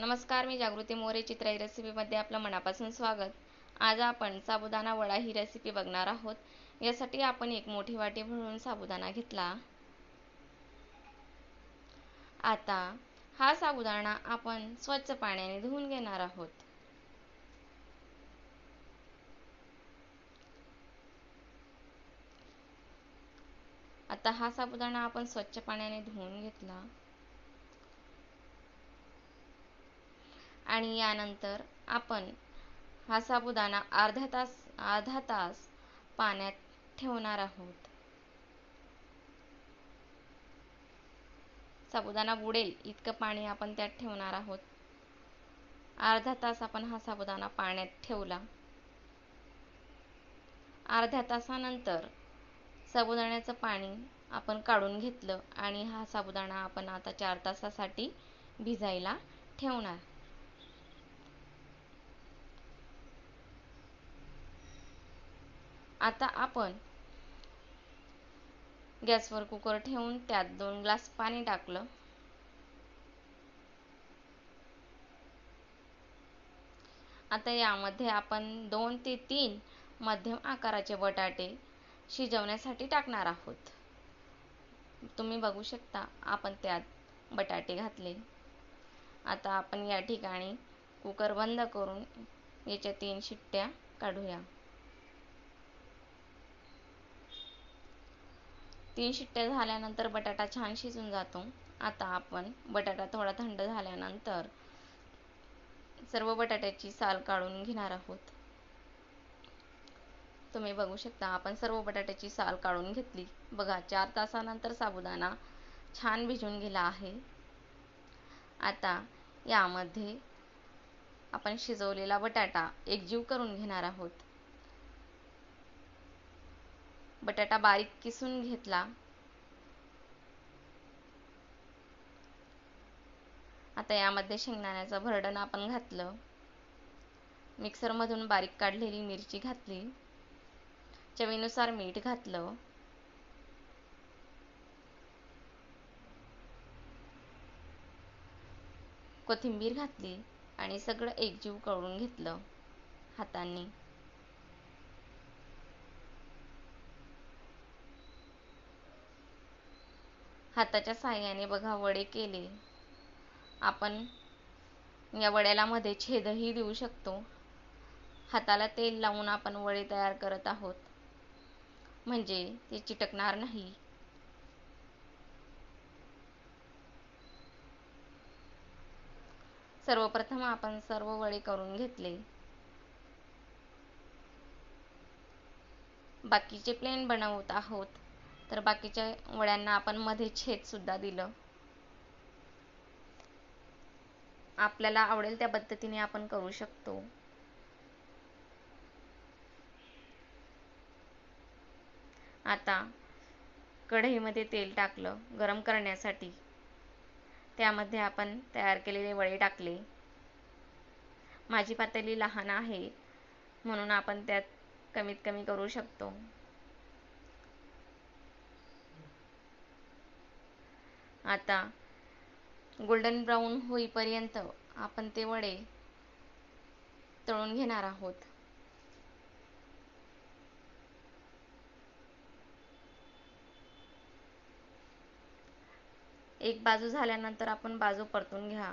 नमस्कार मी जागृती मोरे चित्राई रेसिपीमध्ये आपलं मनापासून स्वागत. आज आपण साबुदाणा वडा ही रेसिपी बघणार आहोत. यासाठी आपण एक मोठी वाटी भरून साबुदाणा घेतला. आता हा साबुदाणा आपण स्वच्छ पाण्याने धुवून घेणार आहोत. आता हा साबुदाणा आपण स्वच्छ पाण्याने धुवून घेतला. आणि यानंतर आपण हा साबुदाणा अर्धा तास अर्धा तास पाण्यात ठेवणार आहोत. साबुदाणा बुडेल इतकं पाणी आपण त्यात ठेवणार आहोत. अर्धा तास आपण हा साबुदाणा पाण्यात ठेवला. अर्ध्या तासानंतर साबुदाण्याचं पाणी आपण काढून घेतलं आणि हा साबुदाणा आपण आता चार तासासाठी भिजायला ठेवणार. आता आपण गॅसवर कुकर ठेवून त्यात दोन ग्लास पाणी टाकलं. आता यामध्ये आपण दोन ते तीन मध्यम आकाराचे बटाटे शिजवण्यासाठी टाकणार आहोत. तुम्ही बघू शकता आपण त्यात बटाटे घातले. आता आपण या ठिकाणी कुकर बंद करून याच्या तीन शिट्ट्या काढूया. तीन शिट्ट्या झाल्यानंतर बटाटा छान शिजून जातो. आता आपण बटाटा थोडा थंड झाल्यानंतर सर्व बटाट्याची साल काढून घेणार आहोत. तुम्ही बघू शकता आपण सर्व बटाट्याची साल काढून घेतली. बघा चार तासानंतर साबुदाणा छान भिजून गेला आहे. आता यामध्ये आपण शिजवलेला बटाटा एकजीव करून घेणार आहोत. बटाटा बारीक किसून घेतला. आता यामध्ये शेंगदाण्याचं भरडण आपण घातलं. मिक्सरमधून बारीक काढलेली मिरची घातली. चवीनुसार मीठ घातलं. कोथिंबीर घातली आणि सगळं एकजीव करून घेतलं हातांनी. हाताच्या साह्याने बघा वडे केले. आपण या वड्याला मध्ये छेदही देऊ शकतो. हाताला तेल लावून आपण वडे तयार करत आहोत. म्हणजे ते चिटकणार नाही. सर्वप्रथम आपण सर्व वडे करून घेतले. बाकीचे प्लेन बनवत आहोत. तर बाकीच्या वड्यांना आपण मध्ये छेद सुद्धा दिलं. आपल्याला आवडेल त्या पद्धतीने आपण करू शकतो. आता कढईमध्ये तेल टाकलं गरम करण्यासाठी. त्यामध्ये आपण तयार केलेले वडे टाकले. माझी पातेली लहान आहे म्हणून आपण त्यात कमीत कमी करू शकतो. आता गोल्डन ब्राऊन होईपर्यंत आपण ते वडे तळून घेणार आहोत. एक बाजू झाल्यानंतर आपण बाजू परतून घ्या.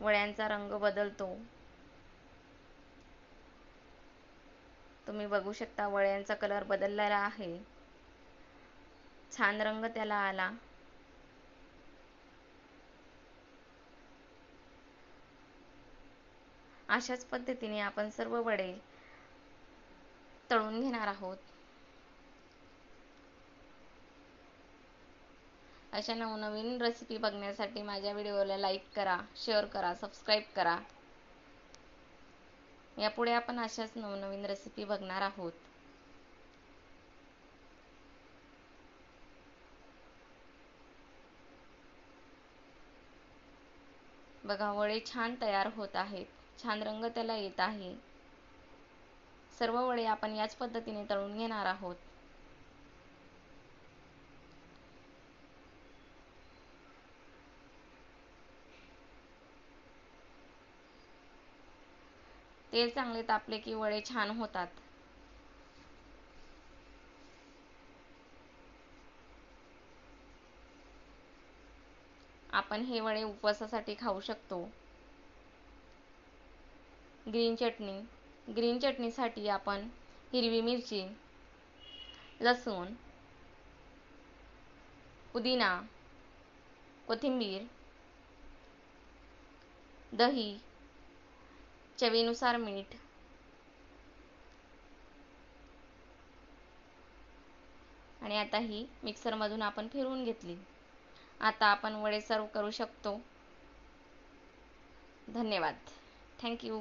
वड्यांचा रंग बदलतो. तुम्ही बघू शकता वळ्यांचा कलर बदललेला आहे. छान रंग त्याला आला. अशाच पद्धतीने आपण सर्व वडे तळून घेणार आहोत. अशा नवनवीन रेसिपी बघण्यासाठी माझ्या व्हिडिओला लाईक करा शेअर करा सबस्क्राईब करा. यापुढे आपण अशाच नवनवीन रेसिपी बघणार आहोत. बघा वडे छान तयार होत आहेत. छान रंग त्याला येत आहे. सर्व वडे आपण याच पद्धतीने तळून घेणार आहोत. तेल चांगले तापले की वडे छान होतात. आपण हे वडे उपवासासाठी खाऊ शकतो. ग्रीन चटणी. ग्रीन चटणीसाठी आपण हिरवी मिरची लसूण पुदिना कोथिंबीर दही चवीनुसार मीठ आणि आता ही मिक्सरमधून आपण फिरवून घेतली. आता आपण वडे सर्व करू शकतो. धन्यवाद. थँक्यू